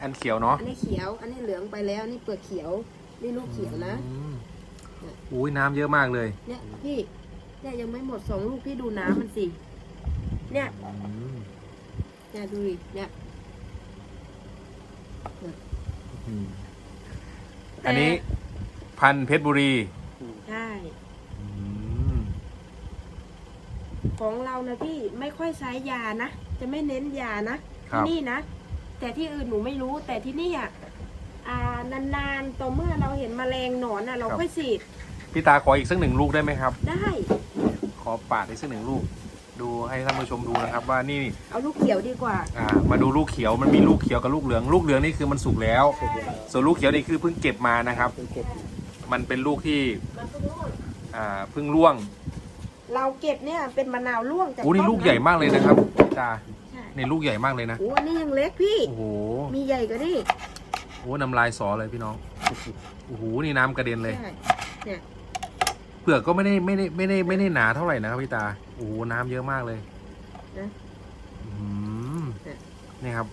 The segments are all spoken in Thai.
อันเขียวเนาะอันนี้เขียว อันนี้เหลืองไปแล้วอันนี่เปลือกเขียว นี่ลูกเขียวนะ อืมอุ้ยน้ำเยอะมากเลยเนี่ยพี่ เนี่ยยังไม่หมดสองลูกพี่ดูน้ำมันสิ เนี่ย อืมเนี่ยดูดิ เนี่ย อืมอันนี้พันธุ์เพชรบุรีใช่ อืมของเรานะพี่ไม่ค่อยใช้ยานะ จะไม่เน้นยานะครัที่บนี่นะ แต่ที่อื่นหนูไม่รู้แต่ที่นี่อะอ่านานๆต่อเมื่อเราเห็นแมลงหนอนอะ เราค่อยฉีดพี่ตาขออีกสักหนึ่งลูกได้ไหมครับ ได้ ขอปาดอีกสักหนึ่งลูก ดูให้ท่านผู้ชมดูนะครับ ว่านี่เอาลูกเขียวดีกว่า อ่า มาดูลูกเขียวมันมีลูกเขียวกับลูกเหลือง ลูกเหลืองนี่คือมันสุกแล้ว ส่วนลูกเขียวนี่คือเพิ่งเก็บมานะครับเป็นเก็บมันเป็นลูกที่อ่าเพิ่งร่วง เราเก็บเนี่ยเป็นมะนาวร่วงจากโอ้นี่ต้ะลูกใหญ่มากเลยนะครับพี่ตา ใช่นี่ลูกใหญ่มากเลยนะ โอ้อันนี้ยังเล็กพี่ โอ้โห มีใหญ่กว่านี่โอ้น้ำลายสอเลยพี่น้อง โอ้โห นี่น้ำกระเด็นเลย ใช่เนี่ยเปลือกก็ไม่ได้ไม่ได้ไม่ได้ไม่ได้หนาเท่าไหร่นะครับพี่ตา โอ้โหน้ำเยอะมากเลยนะ อืมเนี่ยนี่ครับ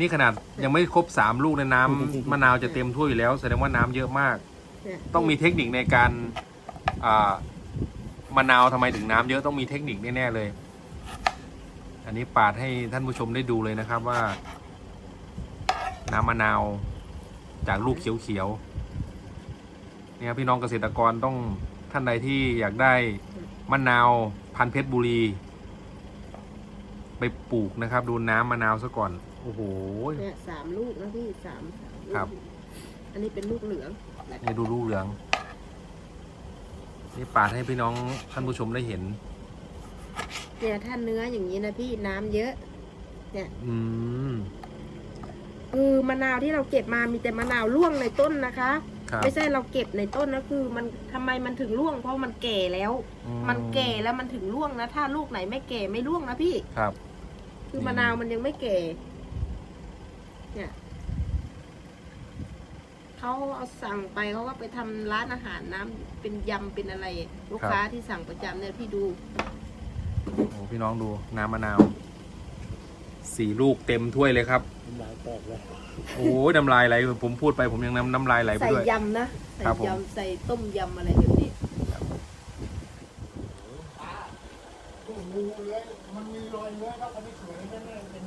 นี่ขนาดยังไม่ครบสามลูกในน้ำมะนาวจะเต็มถ้วยอยู่แล้วแสดงว่าน้ำเยอะมาก เนี่ยต้องมีเทคนิคในการอ่ามะนาวทำไมถึงน้ำเยอะต้องมีเทคนิคแน่ๆเลย อันนี้ปาดให้ท่านผู้ชมได้ดูเลยนะครับว่า น้ำมะนาวจากลูกเขียวๆเนี่ยครับพี่น้องเกษตรกรต้องท่านใดที่อยากได้มะนาวพันธุ์เพชรบุรี ไปปลูกนะครับ ดูน้ำมะนาวซะก่อน โอ้โหเนี่ยสามลูกนะพี่สามสามลูกครับ อันนี้เป็นลูกเหลืองนี่ดูลูกเหลือง นี่ปาดให้พี่น้องท่านผู้ชมได้เห็น เนี่ยถ้าเนื้ออย่างนี้นะพี่น้ำเยอะอืม คือมะนาวที่เราเก็บมามีแต่มะนาวร่วงในต้นนะคะ ครับ ไม่ใช่เราเก็บในต้นนะคือ มันทำไมมันถึงร่วง เพราะมันแก่แล้ว อืมันแก่แล้วมันถึงร่วงนะถ้าลูกไหนไม่แก่ไม่ร่วงนะพี่ ครับ คือนี่มะนาวมันยังไม่แก่ เนี่ยเขาเอาสั่งไปเขาก็ไปทำร้านอาหารน้ำเป็นยำเป็นอะไร ลูกค้าที่สั่งประจำเนี่ยพี่ดู โอ้พี่น้องดูน้ำมะนาวสี่ลูกเต็มถ้วยเลยครับ หลายแตกเลยโอ้ยน้ำลายไหลผมพูดไปผมยังน้ำน้ำลายไหลไปใส่ด้วย ยำนะ ใส่ครับผม ยำ ใส่ต้มยำอะไรแบบนี้มันมีรอยเนื้อครับอันนี้สวยแน่ๆเป็น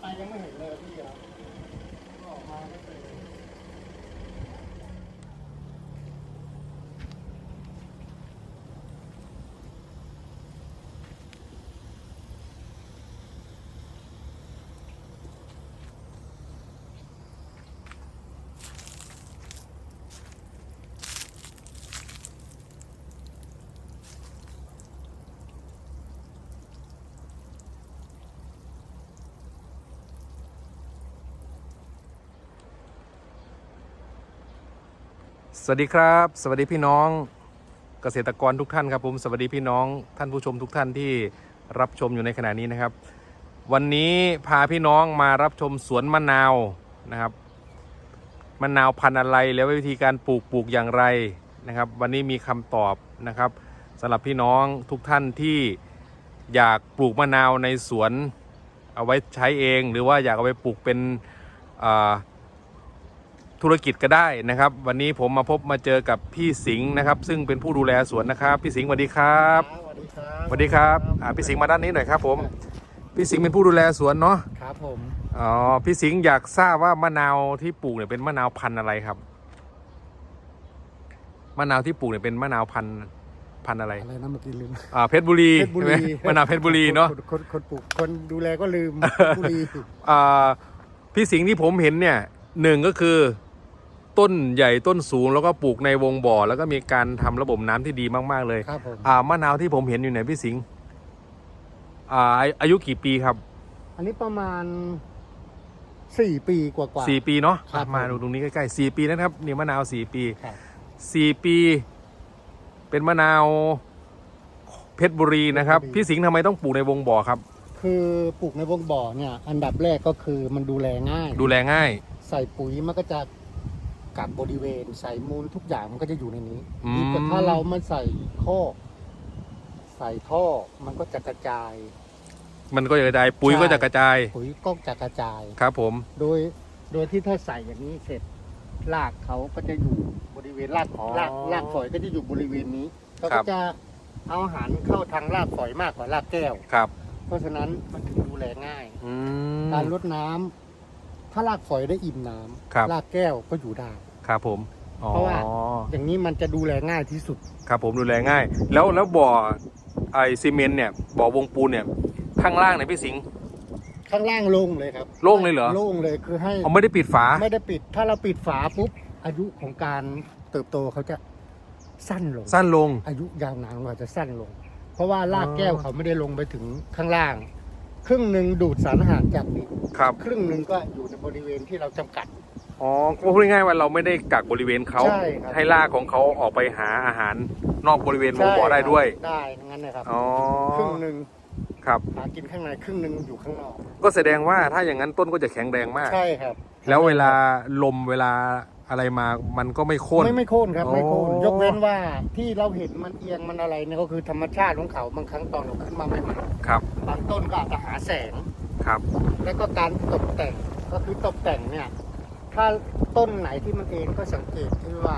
ไปยังไม่เห็นเลยพี่ครับก็ออกมาไม่เป็น สวัสดีครับ สวัสดีพี่น้องเกษตรกรทุกท่านครับผมสวัสดีพี่น้องท่านผู้ชมทุกท่านที่รับชมอยู่ในขณะนี้นะครับ วันนี้พาพี่น้องมารับชมสวนมะนาวนะครับมะนาวพันธุ์อะไรแล้ววิธีการปลูกปลูกอย่างไรนะครับ วันนี้มีคำตอบนะครับสำหรับพี่น้องทุกท่านที่อยากปลูกมะนาวในสวนเอาไว้ใช้เอง หรือว่าอยากเอาไปปลูกเป็นอ่า ธุรกิจก็ได้นะครับ วันนี้ผมมาพบมาเจอกับพี่สิงห์นะครับ ซึ่งเป็นผู้ดูแลสวนนะครับ พี่สิงห์สวัสดีครับสวัสดีครับสวัสดีครับอ่าพี่สิงห์มาด้านนี้หน่อยครับ ผมพี่สิงห์เป็นผู้ดูแลสวนเนาะครับผมอ๋อพี่สิงห์อยากทราบว่ามะนาวที่ปลูกเนี่ยเป็นมะนาวพันธุ์อะไรครับมะนาวที่ปลูกเนี่ยเป็นมะนาวพันธุ์พันธุ์อะไรอะไรนะเมื่อกี้ลืมอ่าเพชรบุรีเพชรบุใช่ไหมรีมะนาวเพชรบุรีเนาะคคนคนปลูกคนดูแลก็ลืมเพชรบุรีอ่าพี่สิงห์ที่ผมเห็นเนี่ยหนึ่งก็คือ ต้นใหญ่ต้นสูงแล้วก็ปลูกในวงบ่อ แล้วก็มีการทำระบบน้ำที่ดีมากๆเลยครับผม อ่ามะนาวที่ผมเห็นอยู่เนี่ยพี่สิงห์อ่าอาอายุกี่ปีครับอันนี้ประมาณสี่ปีกว่าๆสี่ปีเนาะครับอะมาผมดูตรงนี้ใกล้ๆสี่ปีนะครับนี่มะนาวสี่ปีครับสี่ปี เป็นมะนาวเพชรบุรีนะครับ พี่สิงห์ทำไมต้องปลูกในวงบ่อครับ คือปลูกในวงบ่อเนี่ย อันดับแรกก็คือมันดูแลง่าย ดูแลง่าย ใส่ปุ๋ยมันก็จะ กับบริเวณใส่มูลทุกอย่างมันก็จะอยู่ในนี้อืมดีกว่าถ้าเรามาใส่ข้อกใส่ท่อมันก็จะกระจาย มันก็จะกระจายปุ๋ยใช่ ก็จะกระจายปุ๋ยก็จะกระจาย ครับผม โดยโดยที่ถ้าใส่อย่างนี้เสร็จรากเขาก็จะอยู่บริเวณรากอ๋อรากรากฝอยก็จะอยู่บริเวณนี้เขาครัก็บ จะเอาอาหารเข้าทางรากฝอยมากกว่ารากแก้ว ครับ เพราะฉะนั้นมันถึงดูแลง่าย อืมการลดน้ำ ถ้ารากฝอยได้อิ่มน้ำครับ รากแก้วก็อยู่ได้ ครับผมอ๋อเพราะว่า อย่างนี้มันจะดูแลง่ายที่สุด ครับผมดูแลง่าย แล้วแล้วบ่อไอซีเมนต์เนี่ยบ่อวงปูนเนี่ยข้างล่างเนี่ยพี่สิงห์ ข้างล่างโล่งเลยครับโล่งเลยเหรอ โล่งเลยคือให้เอาไม่ได้ปิดฝา ไม่ได้ปิด ถ้าเราปิดฝาปุ๊บอายุของการเติบโตเขาจะสั้นลงสั้นลง อายุยาวนานกว่าจะสั้นลง เพราะว่ารากอ๋อแก้วเขาไม่ได้ลงไปถึงข้างล่าง ครึ่งหนึ่งดูดสารอาหารจากดินครับ ครึ่งหนึ่งก็อยู่ในบริเวณที่เราจำกัด อ๋อก็พูดง่ายๆว่าเราไม่ได้กักบริเวณเขาใช่ครับให้รากของเขาออกไปหาอาหารนอกบริเวณวงบ่อได้ด้วยได้งั้นนะครับ อ๋อ ครึ่งหนึ่งครับ หากินข้างในครึ่งหนึ่งอยู่ข้างนอก ก็แสดงว่าถ้าอย่างนั้นต้นก็จะแข็งแรงมาก ใช่ครับแล้วเวลาลมเวลา อะไรมามันก็ไม่โค่น ไม่ไม่โค่นครับไม่โค่นอ๋อ ยกเว้นว่าที่เราเห็นมันเอียงมันอะไรเนี่ยก็คือธรรมชาติของเขาบางครั้งตอนเราขึ้นมาใหม่ครับๆบางต้นก็อาจจะหาแสง ครับ แล้วก็การตกแต่งก็คือตกแต่งเนี่ย ถ้าต้นไหนที่มันเองก็สังเกตที่ว่า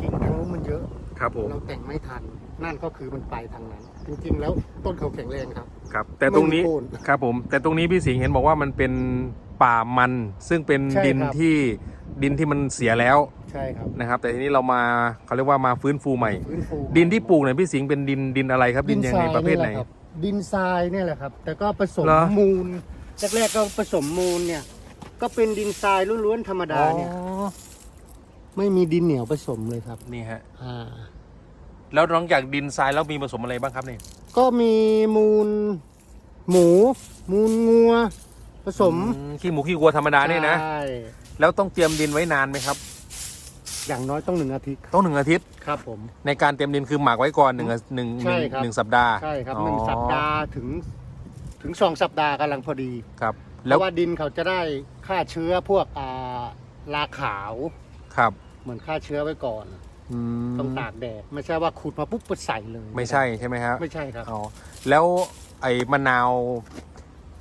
กิ่งทางนู้นมันเยอะ ครับผมเราแต่งไม่ทัน นั่นก็คือมันไปทางนั้น จริงๆ แล้วต้นเขาแข็งแรงครับ ครับ แต่ตรงนี้ไม่มีโค่นครับผม แต่ตรงนี้พี่สิงห์เห็นบอกว่ามันเป็นป่ามัน ซึ่งเป็นใช่ดินครับ ที่ ดินที่มันเสียแล้วใช่ครับนะครับ แต่ทีนี้เรามาเขาเรียกว่ามาฟื้นฟูใหม่ ฟื้นฟูดินที่ปลูกเนี่ยพี่สิงห์เป็นดินดินอะไรครับดินยังไงประเภทไหนแหลครับดินทรายเนี่ยแหละครับ แต่ก็ผสมเหรอ มูลแรกๆก็ผสมมูลเนี่ย ก็เป็นดินทรายล้วนๆธรรมดาเนี่ยอ๋อไม่มีดินเหนียวผสมเลยครับนี่ฮะอ่าแล้วนอกจากดินทรายแล้วมีผสมอะไรบ้างครับเนี่ย ก็มีมูลหมู มูลงัวผสมอืขี้หมูขี้วัวธรรมดาเนี่ยนะ ใช่ แล้วต้องเตรียมดินไว้นานไหมครับ อย่างน้อยต้องหนึ่งอาทิตย์ครับต้องหนึ่งอาทิตย์ครับผม ในการเตรียมดินคือหมักไว้ก่อนหนึ่งอาหนึ่งหใช่นึ่งครับ หนึ่งสัปดาห์ใช่ครับอ๋อหนึ่งสัปดาห์ถึงถึงสองสัปดาห์กำลังพอดี ครับ เพแล้วราะว่าดินเขาจะได้ฆ่าเชื้อพวกอ่าลาขาวครับเหมือนฆ่าเชื้อไว้ก่อน อืมต้องตากแดดไม่ใช่ว่าขุดมาปุ๊บไปใส่เลยไม่ใช่ใช่ไหมครับไม่ใช่ครับ อ๋อแล้วไอ้มะนาว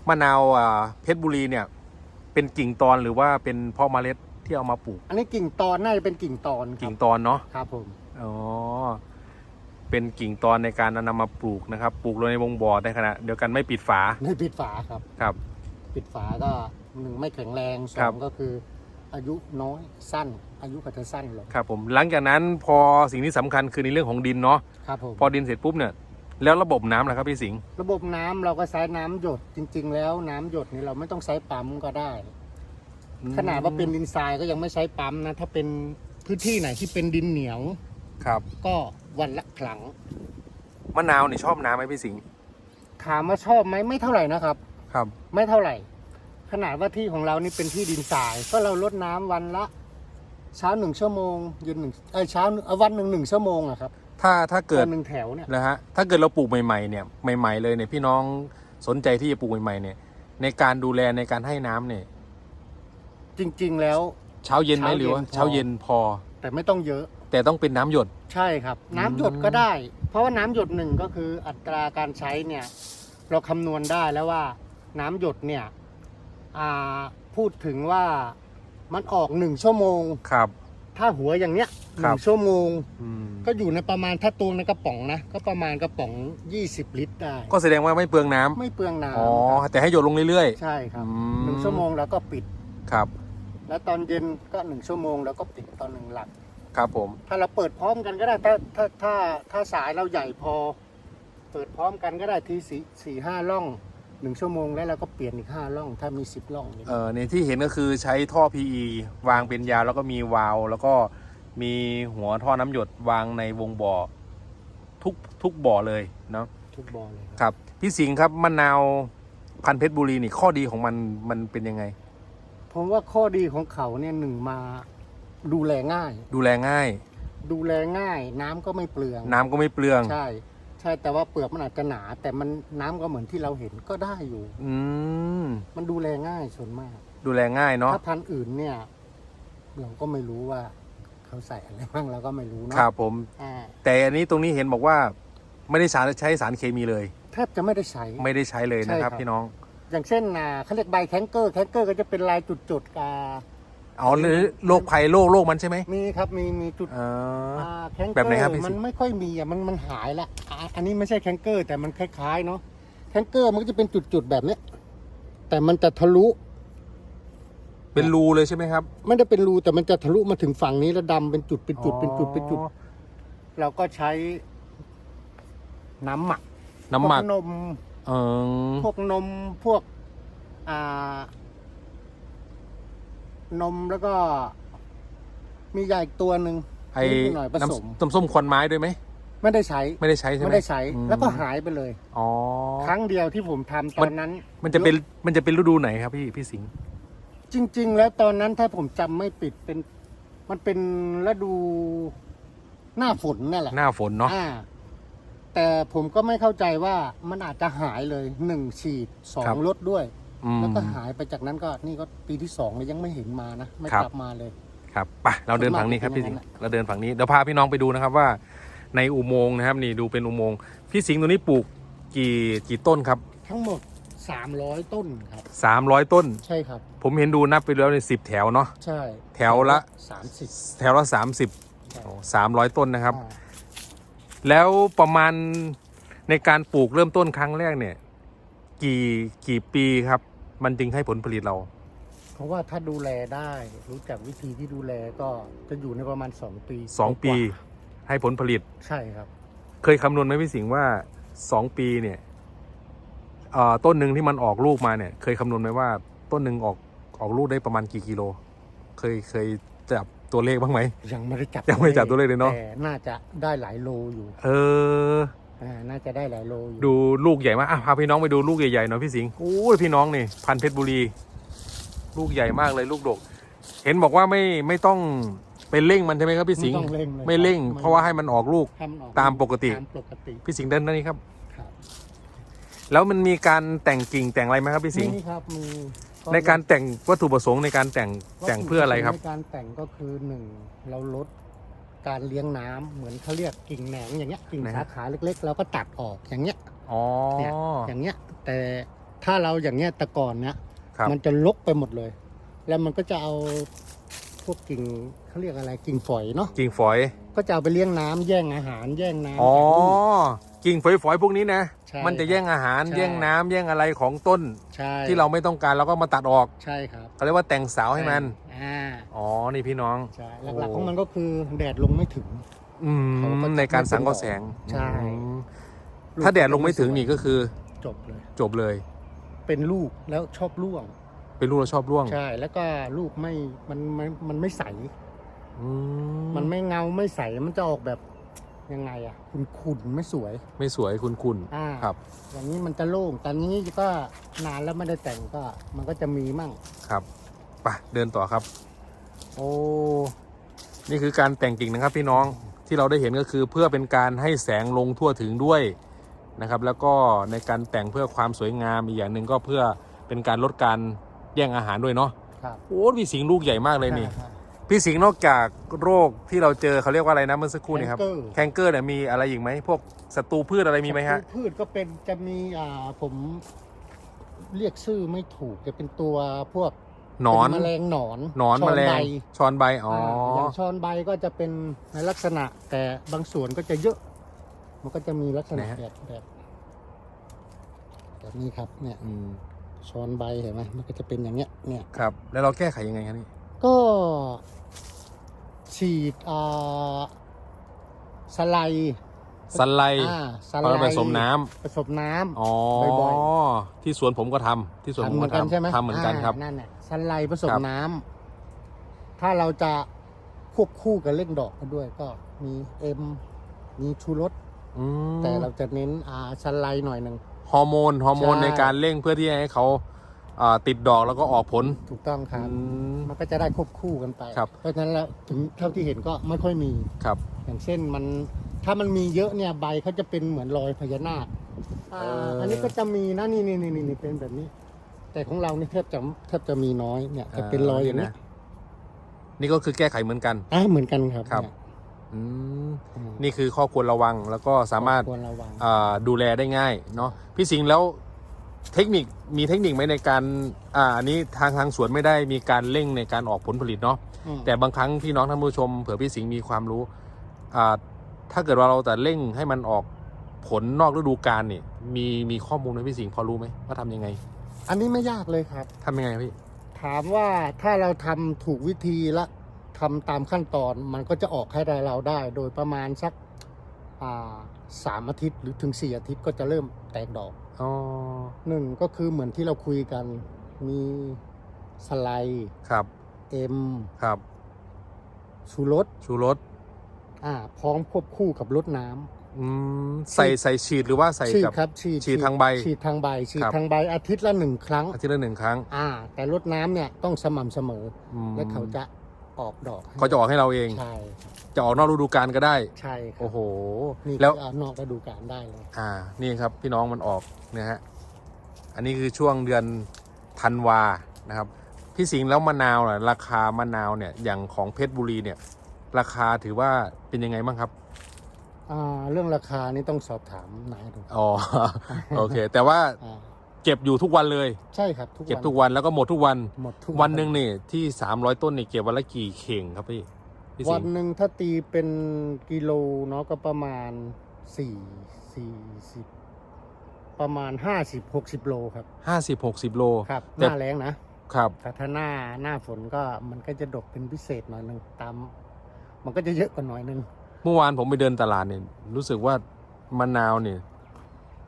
มะนาวอ่าเพชรบุรีเนี่ย เป็นกิ่งตอนหรือว่าเป็นเพ่อเมล็ดที่เอามาปลูก อันนี้กิ่งตอนน่าจะเป็นกิ่งตอนครักิ่งบตอนเนาะครับผมอ๋อเป็นกิ่งตอนในการนำมาปลูกนะครับ ปลูกลงในวงบ่อในขณะเดียวกันไม่ปิดฝาไม่ปิดฝาครับครับ ปิดฝาก็หนึ่งไม่แข็งแรงสครัอบ งก็คือ อายุน้อยสั้น อายุก็จะสั้นลงครับผมหลังจากนั้นพอสิ่งที่สำคัญคือในเรื่องของดินเนาะครับผมพอดินเสร็จปุ๊บเนี่ย แล้วระบบน้ำล่ะครับพี่สิงห์ระบบน้ำเราก็ใช้น้ำหยดจริง ๆ แล้วน้ำหยดนี่เราไม่ต้องใช้ปั๊มก็ได้ ขนาดว่าเป็นดินทรายก็ยังไม่ใช้ปั๊มนะ ถ้าเป็นพื้นที่ไหนที่เป็นดินเหนียว ครับก็วันละครั้งมะนาวเนี่ยชอบน้ำไหมพี่สิงห์ถามว่าชอบไหมไม่เท่าไหร่นะครับ ครับ ไม่เท่าไหร่ ขนาดว่าที่ของเรานี่เป็นที่ดินทราย ก็เราลดน้ำวันละ เช้าหนึ่งชั่วโมงเย็นหนึ่งเอ้ยเช้าเอ่อวันหนึ่งหนึ่งชั่วโมงอะครับ ถ้าถ้าเกิดวันหนึ่งแถวเนี่ยนะฮะถ้าเกิดเราปลูกใหม่ๆเนี่ยใหม่ ๆ เลยเนี่ยพี่น้องสนใจที่จะปลูกใหม่ๆเนี่ย ในการดูแลในการให้น้ำเนี่ยจริง ๆ แล้ว เช้าเย็นไหมเช้าเย็นหรือว่าพอเช้าเย็นพอ แต่ไม่ต้องเยอะแต่ต้องเป็นน้ำหยด ใช่ครับ น้ำหยดก็ได้ เพราะว่าน้ำหยดหนึ่งก็คืออัตราการใช้เนี่ย เราคำนวณได้แล้วว่า น้ำหยดเนี่ยอ่าพูดถึงว่ามันออกหนึ่งชั่วโมง ครับ ถ้าหัวอย่างเนี้ยหครันึ่บงชั่วโมง อืมก็อยู่ในประมาณถ้าตวงในกระป๋องนะ ก็ประมาณกระป๋อง 20 ลิตรได้ ก็แสดงว่าไม่เปลืองน้ำไม่เปลืองน้ำอ๋อครับแต่ให้หยดลงเรื่อยใช่ครับอืมหนึ่งชั่วโมงแล้วก็ปิดๆครับ แล้วตอนเย็นก็หนึ่งชั่วโมงแล้วก็ปิดตอนหนึ่งหลัก ครับผม ถ้าเราเปิดพร้อมกันก็ได้ถ้าถ้าถ้าถ้าสายเราใหญ่พอ เปิดพร้อมกันก็ได้ทีสี่สี่ห้าล่อง หนึ่งชั่วโมงแล้วเราก็เปลี่ยนอีกห้าล่อง ถ้ามีสิบล่องนี่เอ่อในที่เห็นก็คือใช้ท่อ PE วางเป็นยาวแล้วก็มีวาล์วแล้วก็มีหัวท่อน้ำหยดวางในวงบ่อทุกทุกบ่อเลยเนาะทุกบอลเลยครับครับพี่สิงห์ครับมะนาวพันธุ์เพชรบุรีนี่ข้อดีของมันมันเป็นยังไง ผมว่าข้อดีของเขาเนี่ยหนึ่งมาดูแลง่าย ดูแลง่าย ดูแลง่าย น้ำก็ไม่เปลือง น้ำก็ไม่เปลือง ใช่ ใช่แต่ว่าเปลือกมันอาจจะหนา แต่มันน้ำก็เหมือนที่เราเห็นก็ได้อยู่ อืม มันดูแลง่ายส่วนมาก ดูแลง่ายเนาะถ้าพันธุ์อื่นเนี่ย เราก็ไม่รู้ว่า เขาใส่อะไรบ้างเราก็ไม่รู้เนาะครับผม อ่าแต่อันนี้ตรงนี้เห็นบอกว่า ไม่ได้สารใช้สารเคมีเลย แทบจะไม่ได้ใช้ ไม่ได้ใช้เลยนะครับ ใช่ครับ พี่น้อง อย่างเช่นอ่าเขาเรียกใบแคนเกอร์แคนเกอร์ก็จะเป็นลายจุดๆอ่า เอาเลยโรคภัยโรคโรคมันใช่ไหมมีครับมีมีจุดอ่าอ่าแคนเกแบบอไหนครับร์พี่มันไม่ค่อยมีอะมันมันหายละอ่าอันนี้ไม่ใช่แคนเกอร์แต่มันคล้ายๆเนาะแคนเกอร์มันก็จะเป็นจุดๆแบบเนี้ยแต่มันจะทะลุเป็นรูเลยใช่ไหมครับไม่ได้เป็นรูแต่มันจะทะลุมาถึงฝั่งนี้แล้วดำเป็นจุดเป็นจุดเป็นจุดเป็นจุด อ๋อเราก็ใช้น้ำหมักน้ำหมักพวนม เออพวกนมพวกอ่า นมแล้วก็ มียาอีกตัวหนึ่งไอ้นิดหน่อยผสม น้ำน้ำส้มควันไม้ด้วยไหม ไม่ได้ใช้ ไม่ได้ใช้ใช่ไหม ไม่ได้ใช้อืม แล้วก็หายไปเลย อ๋อ ครั้งเดียวที่ผมทำตมัอนนนั้น มันจะเป็นมันจะเป็นฤดูไหนครับพี่พี่สิงห์จริง ๆ แล้วตอนนั้นถ้าผมจำไม่ปิดเป็น มันเป็นฤดูหน้าฝนนั่นแหละหน้าฝนเนาะ อ่า แต่ผมก็ไม่เข้าใจว่ามันอาจจะหายเลยหนึ่งฉีดสองลดด้วย อืม แล้วก็หายไปจากนั้นก็นี่ก็ปีที่สองเลยยังไม่เห็นมานะ ไม่ครับ กลับมาเลย ครับไปเราเดินฝั่งนี้ครับส่วนพี่มากสิงจะเป็นอย่างนั้นห์เราเดินฝั่งนี้เดี๋ยวพาพี่น้องไปดูนะครับว่า ในอุโมงค์นะครับ นี่ดูเป็นอุโมงค์พี่สิงห์ตัวนี้ปลูกกี่กี่ต้นครับ ทั้งหมดสามร้อยต้นครับสามร้อยต้น ใช่ครับ ผมเห็นดูนับไปแล้วในสิบแถวเนาะ ใช่แถวละสามสิบแถวละสามสิบสามร้อยต้นนะครับ อ่าแล้วประมาณในการปลูกเริ่มต้นครั้งแรกเนี่ย กี่กี่ปีครับ มันจึงให้ผลผลิตเรา เพราะว่าถ้าดูแลได้ รู้จักวิธีที่ดูแลก็จะอยู่ในประมาณสองปีสองปีกว่าให้ผลผลิต ใช่ครับ เคยคำนวณไหมพี่สิงห์ว่าสองปีเนี่ยเอ่อต้นหนึ่งที่มันออกลูกมาเนี่ย เคยคำนวณไหมว่าต้นหนึ่งออกออกลูกได้ประมาณกี่กิโล เคยเคยจับตัวเลขบ้างไหม ยังไม่ได้จับยังไม่ได้จับตัวเลขเลยเนอะ แต่น่าจะได้หลายโลอยู่ เอออ่าน่าจะ ได้หลายโลอยู่ดูลูกใหญ่มากอะพาพี่น้องไปดูลูกใหญ่ๆหน่อยพี่สิงห์โอ้ยพี่น้องนี่พันธุ์เพชรบุรี ลูกใหญ่มากเลยลูกดก เห็นบอกว่าไม่ไม่ต้องไปเร่งมันใช่ไหมครับพี่สิงห์ไม่ต้องเร่งเลยไม่เร่งครับเพราะว่าให้มันออกลูก ให้นออกตามปกติ ตามปกติพี่สิงห์เดินด้านนี้ครับ ครับแล้วมันมีการแต่งกิ่งแต่งอะไรไหมครับพี่สิงห์นี่ครับมีในการแต่งวัตถุประสงค์ในการแต่งแต่งเพื่ออะไรครับ ในการแต่งก็คือหนึ่งเราลด การเลี้ยงน้ำเหมือนเขาเรียกกิ่งแหนงอย่างเงี้ยกิ่งไหนฮะสาขาเล็กๆเราก็ตัดออกอย่างเงี้ยอ๋อเนี่ยอย่างเงี้ยแต่ถ้าเราอย่างเงี้ยแต่ก่อนเนี้ยครับมันจะลกไปหมดเลย แล้วมันก็จะเอาพวกกิ่งเขาเรียกอะไรกิ่งฝอยเนาะกิ่งฝอยก็จะเอาไปเลี้ยงน้ำแย่งอาหารแย่งน้ำอ๋อจากลูกกิ่งฝอยๆพวกนี้นะใช่มันจะแย่งอาหารใช่แย่งน้ำแย่งอะไรของต้นใช่ที่เราไม่ต้องการเราก็มาตัดออกใช่ครับเขาเรียกว่าแต่งเสาให้มัน อ่าอ๋อ นี่พี่น้องใช่หลักๆของมันก็คือแดดลงไม่ถึง อืเขาก็ม จะในการสังเคราะห์แสงใช่ อืมถ้าแดดลงไม่ถึงนี่ก็คือ จบเลย จบเลย เป็นลูกแล้วชอบร่วง เป็นลูกเราชอบร่วงใช่ แล้วก็ลูกไม่ มัน มัน มันไม่ใส อืมันไม่เงาไม่ใส มันจะออกแบบยังไงอะขุนขุนๆไม่สวย ไม่สวยคุณคุณอ่าครับ อย่างนี้มันจะโล่งแต่นี้ก็นานแล้วไม่ได้แต่งก็ มันก็จะมีมั่ง ครับ ไปเดินต่อครับ โอ้นี่คือการแต่งกิ่งนะครับพี่น้องที่เราได้เห็นก็คือเพื่อเป็นการให้แสงลงทั่วถึงด้วยนะครับ แล้วก็ในการแต่งเพื่อความสวยงามอีกอย่างหนึ่งก็เพื่อเป็นการลดการแย่งอาหารด้วยเนาะครับโอ้พี่สิงห์ลูกใหญ่มากเลยนี่ใช่พี่สิงห์นอกจากโรคที่เราเจอเขาเรียกว่าอะไรนะเมื่อสักครู่นี่ครับแคนเกอร์แคนเกอร์เนี่ยมีอะไรอีกไหมพวกศัตรูพืชอะไรมีไหมฮะ พืชก็เป็นจะมีอ่าผมเรียกชื่อไม่ถูกจะเป็นตัวพวก หนอนเป็แมลงหนอนหนอนชแมลใบงชอนใบอ๋ออ่าออย่างชอนใบก็จะเป็นในลักษณะ แต่บางส่วนก็จะเยอะ มันก็จะมีลักษณะแบบแบบแบบนี้ครับ เนี่ยอืมชอนใบเห็นไหมมันก็จะเป็นอย่างเงี้ย เนี่ยครับ แล้วเราแก้ไขยังไงครับนี่ก็ฉีดอ่าสไลด์สไลด์อ่าสเอาไลไปด์ผสมน้ำผสมน้ำอ๋อบ่อยที่สวนผมก็ทำที่สวนผมทำเหมืก็อนกันใช่ไหมทำทำเหมือนกันครับานั่นแหละ สไลด์ผสมครับ น้ำถ้าเราจะควบคู่กับเล่งดอกกันด้วยก็มีเอ็มมีชูรสอืมแต่เราจะเน้นอ่าสไลด์หน่อยหนึ่ง ฮอร์โมนฮอร์โมนใช่ ในการเร่งเพื่อที่ให้เขาอ่าติดดอกแล้วก็ออกผล ถูกต้องครับ อืมมันก็จะได้ควบคู่กันไป ครับ เพราะฉะนั้นแล้วถึงเท่าที่เห็นก็ไม่ค่อยมี ครับ อย่างเช่นมันถ้ามันมีเยอะเนี่ยใบเขาจะเป็นเหมือนรอยพญานาคอ่าเอออั อันนี้ก็จะมีนะนี่นี่นี่นี่เป็นแบบนี้ แต่ของเรานี่แทบจะแทบจะมีน้อยเนี่ยจะเป็นรอยอย่างนี้นะนี่ก็คือแก้ไขเหมือนกันอ่าเหมือนกันครับครับเนี่ยอืมอืมนี่คือข้อควรระวังแล้วก็สามารถควรระวังอ่าดูแลได้ง่ายเนาะพี่สิงห์แล้วเทคนิคมีเทคนิคไหมในการอ่าอันนี้ทางทางสวนไม่ได้มีการเร่งในการออกผลผลิตเนาะอืมแต่บางครั้งพี่น้องท่านผู้ชมเผื่อพี่สิงห์มีความรู้อ่าถ้าเกิดว่าเราแต่เร่งให้มันออกผลนอกฤดูกาลเนี่ยมีมีข้อมูลไหมพี่สิงห์พอรู้ไหมว่าทำยังไง อันนี้ไม่ยากเลยครับ ทำยังไงพี่ ถามว่าถ้าเราทำถูกวิธีและทำตามขั้นตอนมันก็จะออกให้ได้เราได้ โดยประมาณสักอ่าสามอาทิตย์หรือถึงสี่อาทิตย์ก็จะเริ่มแตกดอก อ๋อ หนึ่งก็คือเหมือนที่เราคุยกันมีสไลด์ครับ เอ็มครับ ชูรสชูรสอ่าพร้อมควบคู่กับรดน้ำ อืมใส่ใส่ฉีดหรือว่าใส่ฉีดกับ ครับฉีดฉีดทางใบฉีดทางใบฉีดครับ ทางใบอาทิตย์ละหนึ่งครั้ง อาทิตย์ละหนึ่งครั้ง อ่า แต่รดน้ำเนี่ยต้องสม่ำเสมออืมอและเขาจะออกดอกให้เขาจะออกให้เราเอง ใช่ครับจะออกนอกฤดูกาลก็ได้ ใช่ครับโอ้โห นี่แล้วคือเอานอกฤดูกาลได้เลย อ่า นี่ครับพี่น้องมันออกนะฮะ อันนี้คือช่วงเดือนธันวานะครับ พี่สิงห์แล้วมะนาวน่ะราคามะนาวเนี่ยอย่างของเพชรบุรีเนี่ย ราคาถือว่าเป็นยังไงบ้างครับ อ่าเรื่องราคานี่ต้องสอบถามนายดูอ๋อ โอเค แต่ว่าอ่าเก็บอยู่ทุกวันเลย ใช่ครับทุกเก็บวันทุกวันแล้วก็หมดทุกวัน หมดทุกวันหนึ่งนี่ที่300ต้นนี่เก็บวันละกี่เข่งครับพี่พี่สิวันงห์หนึ่งถ้าตีเป็นกิโลเนาะก็ประมาณสี่สี่สิบประมาณห้าสิบหกสิบโลครับห้าสิบหกสิบโล ครับหแต่ น้าแรงนะ ครับ แต่ถ้าหน้าหน้าฝนก็มันก็จะดกเป็นพิเศษหน่อยหนึ่งตาม มันก็จะเยอะกว่าหน่อยหนึง เมื่อวานผมไปเดินตลาดเนี่ยรู้สึกว่ามะนาวเนี่ย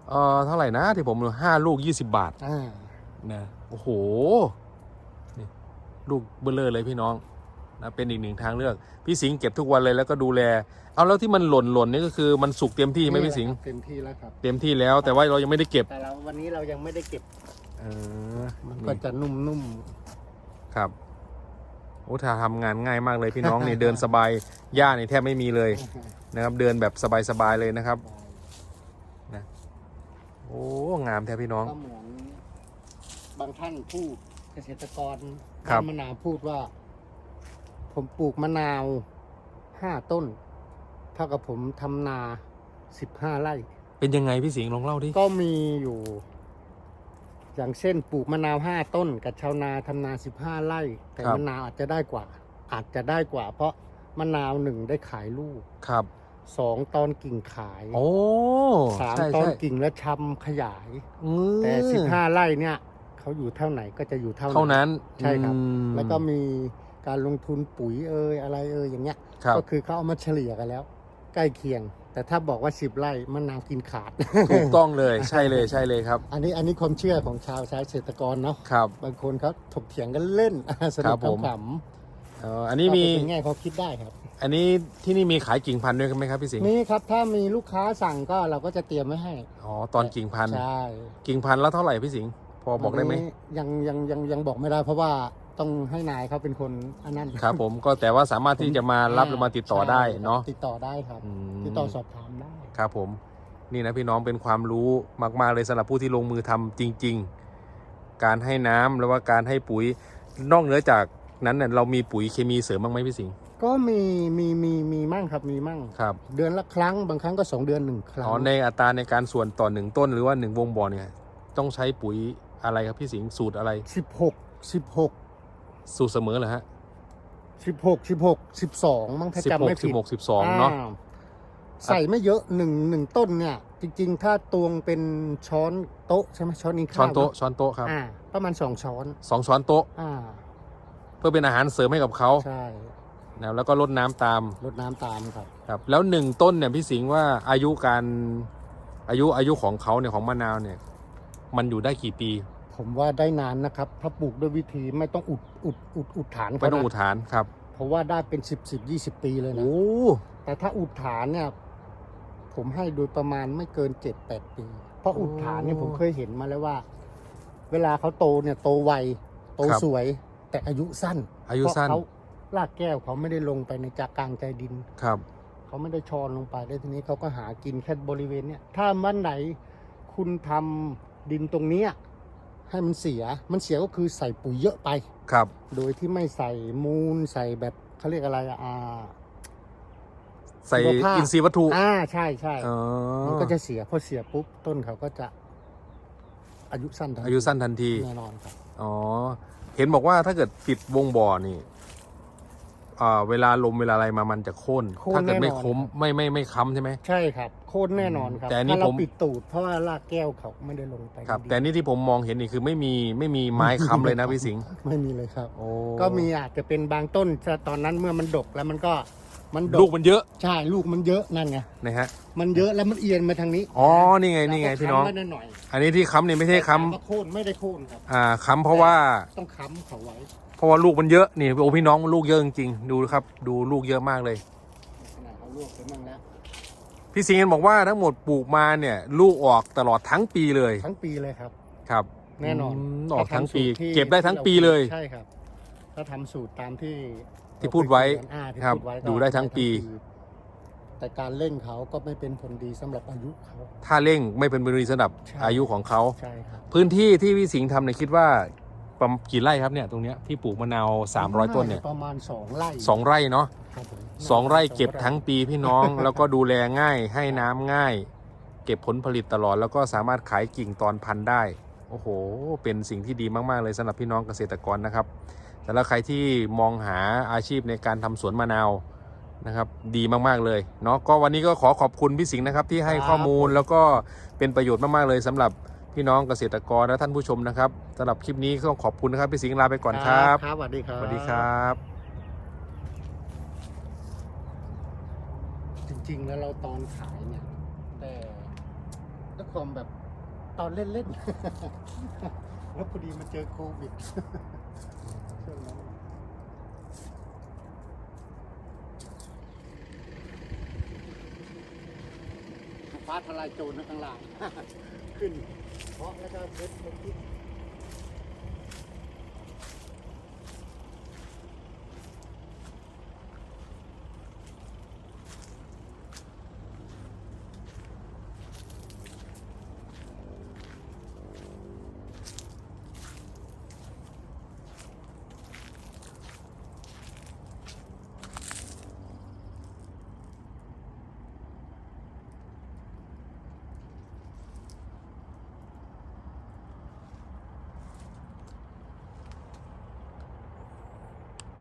เออเท่าไหร่นะที่ผมดูห้าลูกยี่สิบาทอ่านะโอ้โหนี่ลูกเบลเลอร์เลยพี่น้องนะเป็นอีกหนึ่งทางเลือก พี่สิงห์เก็บทุกวันเลยแล้วก็ดูแล เอาแล้วที่มันหล่นหล่นนี่ก็คือมันสุกเต็มที่ไหมพี่สิงห์เต็มที่แล้วครับ เต็มที่แล้วแต่ว่าเรายังไม่ได้เก็บแต่เราวันนี้เรายังไม่ได้เก็บเออมันก็จะนุ่มครับ โอ้ถ้าทำงานง่ายมากเลยพี่น้องนี่เดินสบายหญ้านี่แทบไม่มีเลยๆนะครับ เดินแบบสบายๆเลยนะครับโอ้งามแท้พี่น้อง ก็เหมือนบางท่านพูดเกษตรกรครับมะนาวพูดว่า ผมปลูกมะนาวห้าต้น เท่ากับผมทำนาสิบห้าไร่ เป็นยังไงพี่สิงห์ลองเล่าดิก็มีอยู่ อย่างเช่นปลูกมะนาวห้าต้น กับชาวนาทำนาสิบห้าไร่ แต่มะนาวอาจจะได้กว่า อาจจะได้กว่า เพราะมะนาวหนึ่งได้ขายลูกครับ สองตอนกิ่งขายโอ้สามใช่ตอนใช่กิ่งและชำขยาย อืมแต่สิบห้าไร่เนี่ยเขาอยู่เท่าไหนก็จะอยู่เท่า เท่านั้นใช่ครับ อืมแล้วก็มีการลงทุนปุ๋ยเอ่ยอะไรเอ่ยอย่างเงี้ย ครับก็คือเขาเอามาเฉลี่ยกันแล้ว ใกล้เคียง แต่ถ้าบอกว่าสิบไร่มะนาวกินขาด ถูกต้องเลยใช่เลยใช่เลยครับ อันนี้อันนี้ความเชื่อของชาวใช้เกษตรกรเนาะครับบางคนเขาถกเถียงกันเล่นสครันุกบผมขเอ่ออันำนี้มีก็เป็นแง่เขาคิดได้ครับ อันนี้ที่นี่มีขายกิ่งพันธุ์ด้วยไหมครับพี่สิงห์นี่ครับถ้ามีลูกค้าสั่งก็เราก็จะเตรียมไว้ให้อ๋อตอนกิ่งพันธุ์ใช่กิ่งพันธุ์แล้วเท่าไหร่พี่สิงห์พอบอกได้ไหมนนี้ยังยังยังยังบอกไม่ได้เพราะว่า ต้องให้นายเขาเป็นคนอันนั้นครับผมก็แต่ว่าสามารถที่จะมารับหรือมาติดต่อได้ใช่เนาะ ติดต่อได้ครับ อืม ติดต่อสอบถามได้ ครับผมนี่นะพี่น้องเป็นความรู้มาก ๆ เลยสำหรับผู้ที่ลงมือทำจริง ๆ การให้น้ำแล้วว่าการให้ปุ๋ยนอกเหนือจากนั้นเนี่ยเรามีปุ๋ยเคมีเสริมบ้างไหมพี่สิงห์ก็มีมีมีมีมั่งครับมีมั่ง ครับเดือนละครั้งบางครั้งก็สองเดือนหนึ่งครั้งอ๋อในอัตราในการส่วนต่อหนึ่งต้นหรือว่าหนึ่งวงบ่อเนี่ยต้องใช้ปุ๋ยอะไรครับพี่สิงห์สูตรอะไร สิบหกสิบหก สูตรเสมอเหรอฮะสิบหกสิบหกสิบสองมั้งถ้าสิบจำหกไม่สิผิบดหกสิบสองเนาะอ่ใส่ไม่เยอะหนึ่งหนึ่งต้นเนี่ย จริง ๆ ถ้าตวงเป็นช้อนโต๊ะใช่ไหมช้อนกินข้าวช้อนโต๊ะเะช้อนโต๊ะครับอ่า ประมาณสองช้อน สองช้อนโต๊ะอ่า เพื่อเป็นอาหารเสริมให้กับเขาใช่นะแล้วก็ลดน้ำตามรดน้ำตามครับ ครับ แล้วหนึ่งต้นเนี่ยพี่สิงห์ว่าอายุการอายุอายุของเขาเนี่ยของมะนาวเนี่ย มันอยู่ได้กี่ปี ผมว่าได้นานนะครับถ้าปลูกด้วยวิธีไม่ต้องอุดอุดอุดอุดฐานไม่เขาต้องอุนะทานครับเพราะว่าได้เป็นสิบสิบยี่สิบปีเลยนะ โอ้แต่ถ้าอุดฐานเนี่ย ผมให้โดยประมาณไม่เกินเจ็ดแปดปี เพราะอุดฐานเนี่ยผมเคยเห็นมาแล้วว่า เวลาเขาโตเนี่ยโตไวโตสวย แต่อายุสั้นอายุสั้นเพราะเขารากแก้วเขาไม่ได้ลงไปในจากกลางใจดิน ครับเขาไม่ได้ชอนลงไปแล้วทีนี้เขาก็หากินแค่บริเวณเนี้ยถ้าวันไหนคุณทำดินตรงเนี้ย ให้มันเสีย มันเสียก็คือใส่ปุ๋ยเยอะไป ครับ โดยที่ไม่ใส่มูลใส่แบบเขาเรียกอะไรอะอ่า ใส่ชีวภาพ อินทรีย์วัตถุอ่าใช่ใช่อ๋อมันก็จะเสียพอเสียปุ๊บต้นเขาก็จะ อายุสั้นทันทีอายุสั้นทันที แน่นอนครับ อ๋อ เห็นบอกว่าถ้าเกิดปิดวงบ่อนี่ อ่าเวลาลมเวลาอะไรมามันจะโค่นโค่นถ้าเกิดไม่แน่นอนคมไม่ไม่ไม่ค้ำใช่ไหม ใช่ครับ โค่นแน่นอนครับแต่อันนี้ถ้าเราผม ปิดตูดเพราะว่ารากแก้วเขาไม่ได้ลงไปครับ ดีแต่นี่ที่ผมมองเห็นนี่คือไม่มีไม่มีไม้ค้ำเลยนะพี่สิงห์ไม่มีเลยครับ โอ้ก็มีอาจจะเป็นบางต้นแต่ตอนนั้นเมื่อมันดกแล้วมันก็มันดลูกมันเยอะใช่ลูกมันเยอะนั่นไงนะฮะมันเยอะแล้วมันเอียงมาทางนี้อ๋อนี่ไงนี่ไงพี่น้อง เราก็ค้ำไว้หน่อยอันนี้ที่ค้ำนี่ไม่ใช่ค้แต่ถาว่าโค่นไม่ได้โค่นครับำอ่าค้ำเพราะว่า ต้องค้ำเขาไว้ เพราะว่าลูกมันเยอะนี่โอ้พี่น้องลูกเยอะจริงๆดูครับ ดูลูกเยอะมากเลย ขนาดเขาลวกไปมั่งแล้วพี่สิงห์บอกว่าทั้งหมดปลูกมาเนี่ย ลูกออกตลอดทั้งปีเลยทั้งปีเลยครับ ครับแน่นอนมออกทั้งปี ถ้าทำสูตรที่เก็บได้ทั้งปีเลย ใช่ครับ ถ้าทำสูตรตามที่ที่พูดไว้อ่าที่ครับพูดไว้ก็ดูได้ทั้งปี แต่การเล่งเขาก็ไม่เป็นผลดีสำหรับอายุเขา ถ้าเร่งไม่เป็นบริษัทใช่ อายุของเขา ใช่ครับ พื้นที่ที่พี่สิงห์ทำเนี่ยคิดว่า ประมาณกี่ไร่ครับเนี่ยตรงเนี้ยที่ปลูกมะนาว300 ต้นเนี่ยประมาณสองไร่สองไร่เนาะครับผมสองไร่เก็บทั้งปีพี่น้อง แล้วก็ดูแลง่ายให้น้ำง่าย เก็บผลผลิตตลอดแล้วก็สามารถขายกิ่งตอนพันธุ์ได้ โอ้โห เป็นสิ่งที่ดีมาก ๆ เลยสำหรับพี่น้องเกษตรกรนะครับแต่แล้วใครที่มองหาอาชีพในการทำสวนมะนาวนะครับดีมากๆเลยเนาะก็วันนี้ก็ขอขอบคุณพี่สิงห์นะครับที่ให้ข้อมูลแล้วก็เป็นประโยชน์มากๆเลยสำหรับ พี่น้องเกษตรกรและท่านผู้ชมนะครับสำหรับคลิปนี้ก็ต้องขอบคุณนะครับพี่สิงห์ลาไปก่อนครับครับสวัสดีครับ สวัสดีครับ จริงๆ แล้วเราตอนขายเนี่ย แต่ด้วยความแบบตอนเล่นๆ แล้วพอดีมาเจอโควิดช่วงนั้นฟ้าทลายโจรนะข้างล่างขึ้น เพร